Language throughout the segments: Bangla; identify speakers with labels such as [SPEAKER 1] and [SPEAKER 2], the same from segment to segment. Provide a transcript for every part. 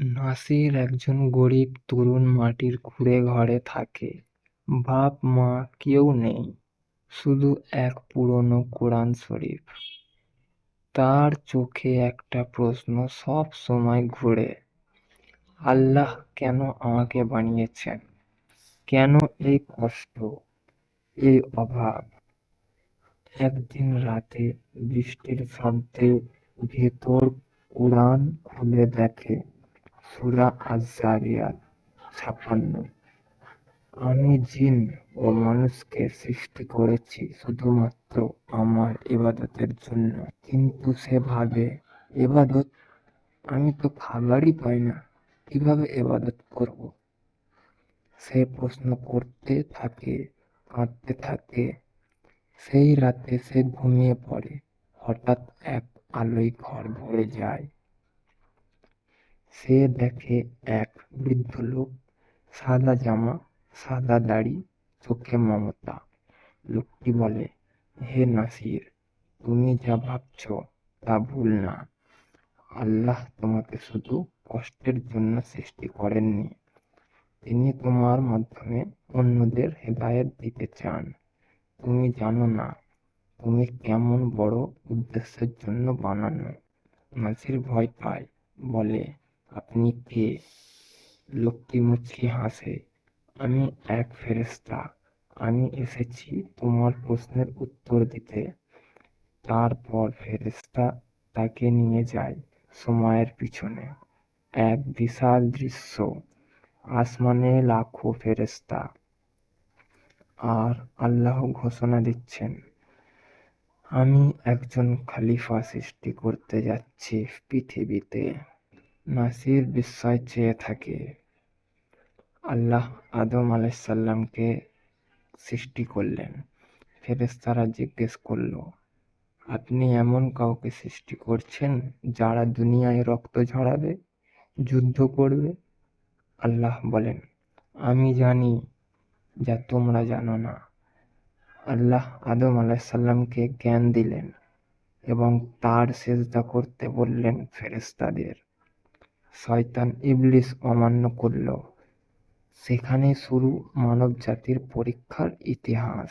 [SPEAKER 1] নাসির একজন গরিব তরুণ মাটির কুঁড়ে ঘরে থাকে। বাপ, মা কেউ নেই, শুধু এক পুরনো কোরআন শরীফ। তার চোখে একটা প্রশ্ন সব সময় ঘুরে, আল্লাহ কেন আমাকে বানিয়েছেন? কেন এই কষ্ট, এই অভাব? একদিন রাতে বৃষ্টির শব্দে ভেতর কোরআন খুলে দেখে সূরা আয-যারিয়াত ছাপ্পান্ন আমি জিন ও মানুষকে সৃষ্টি করেছি শুধুমাত্র আমার ইবাদতের জন্য। কিন্তু সে ভাবে এবাদত আমি তো খাবারই পাই না, কীভাবে এবাদত করব? সে প্রশ্ন করতে থাকে, কাঁদতে থাকে। সেই রাতে সে ঘুমিয়ে পড়ে। হঠাৎ এক আলোয় ঘর ভরে যায়। সে দেখে এক বৃদ্ধ লোক সাদা জামা, সাদা দাড়ি, চোখে মমতা। লোকটি বলে, হে নাসির, তুমি যা ভাবছ তা ভুল না। আল্লাহ তোমাকে শুধু কষ্টের জন্য সৃষ্টি করেননি। তিনি তোমার মাধ্যমে অন্যদের হেদায়েত দিতে চান। তুমি জানো না, তুমি কেমন বড় উদ্দেশ্যের জন্য বানানো। নাসির ভয় পায়, বলে আপনি কে লোকটি মুচকি হাসে? আমি এক ফেরেশতা। আমি এসেছি তোমার প্রশ্নের উত্তর দিতে। তারপর ফেরেশতা তাকে নিয়ে যায় সময়ের পিছনে। এক বিশাল দৃশ্য। আসমানে লাখো ফেরেশতা। আর আল্লাহ ঘোষণা দিচ্ছেন, আমি একজন খালিফা সৃষ্টি করতে যাচ্ছি পৃথিবীতে। নাসির বিস্ময় চেয়ে থাকে। আল্লাহ আদম আলাইসাল্লামকে সৃষ্টি করলেন। ফেরেশতারা জিজ্ঞেস করল, আপনি এমন কাউকে সৃষ্টি করছেন যারা দুনিয়ায় রক্ত ঝরাবে, যুদ্ধ করবে? আল্লাহ বলেন, আমি জানি যা তোমরা জানো না। আল্লাহ আদম আলাইসাল্লামকে জ্ঞান দিলেন এবং তার সেজদা করতে বললেন ফেরেশতাদের। শয়তান ইবলিস অমান্য করল। সেখানে শুরু মানব জাতির পরীক্ষার ইতিহাস।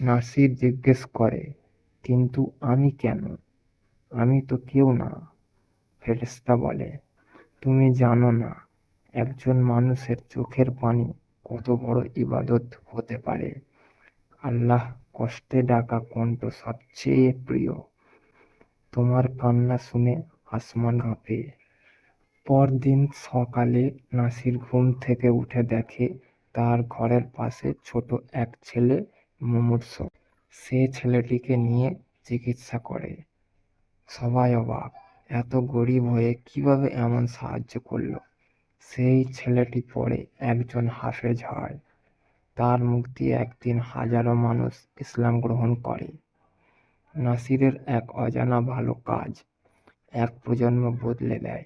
[SPEAKER 1] নাসির জিজ্ঞেস করে, কিন্তু আমি কেন? আমি তো কেউ না। ফেরেশতা বলে, তুমি জানো না, একজন মানুষের চোখের পানি কত বড় ইবাদত হতে পারে। আল্লাহ কষ্টে ডাকা কণ্ঠ সবচেয়ে প্রিয়। তোমার কান্না শুনে আসমান কাঁপে। পরদিন সকালে নাসির ঘুম থেকে উঠে দেখে তার ঘরের পাশে ছোট এক ছেলে মুমূর্ষ। সে ছেলেটিকে নিয়ে চিকিৎসা করে। সবাই অবাক, এত গরিব হয়ে কীভাবে এমন সাহায্য করল? সেই ছেলেটি পরে একজন হাফেজ হয়। তার দিয়ে একদিন হাজারো মানুষ ইসলাম গ্রহণ করে। নাসিরের এক অজানা ভালো কাজ এক প্রজন্ম বদলে দেয়।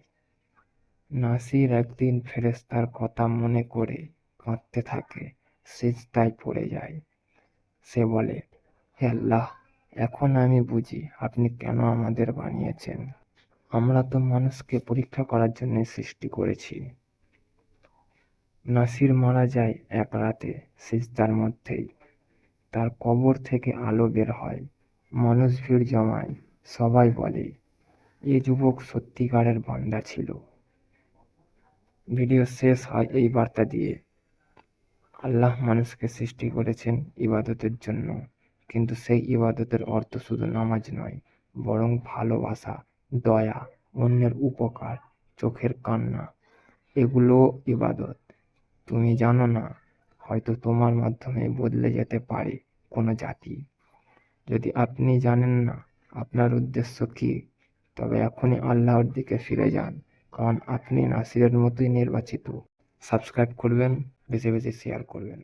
[SPEAKER 1] নাসির একদিন ফেরেস্তার কথা মনে করে কাঁদতে থাকে, সিজদায় পড়ে যায়। সে বলে, হে আল্লাহ, এখন আমি বুঝি আপনি কেন আমাদের বানিয়েছেন। আমরা তো মানুষকে পরীক্ষা করার জন্য সৃষ্টি করেছি। নাসির মারা যায় এক রাতে সিজদার মধ্যেই। তার কবর থেকে আলো বের হয়, মানুষ ভিড় জমায়। সবাই বলে, এ যুবক সত্যিকারের বান্দা ছিল। ভিডিও শেষ হয় এই বার্তা দিয়ে। আল্লাহ মানুষকে সৃষ্টি করেছেন ইবাদতের জন্য, কিন্তু সেই ইবাদতের অর্থ শুধু নামাজ নয়, বরং ভালোবাসা, দয়া, অন্যের উপকার, চোখের কান্না, এগুলো ইবাদত। তুমি জানো না, হয়তো তোমার মাধ্যমে বদলে যেতে পারে কোনো জাতি। যদি আপনি জানেন না আপনার উদ্দেশ্য কী, তবে এখনই আল্লাহর দিকে ফিরে যান। কারণ আপনি নাসিরের মতোই নির্বাচিত। সাবস্ক্রাইব করবেন বেশি বেশি শেয়ার করবেন।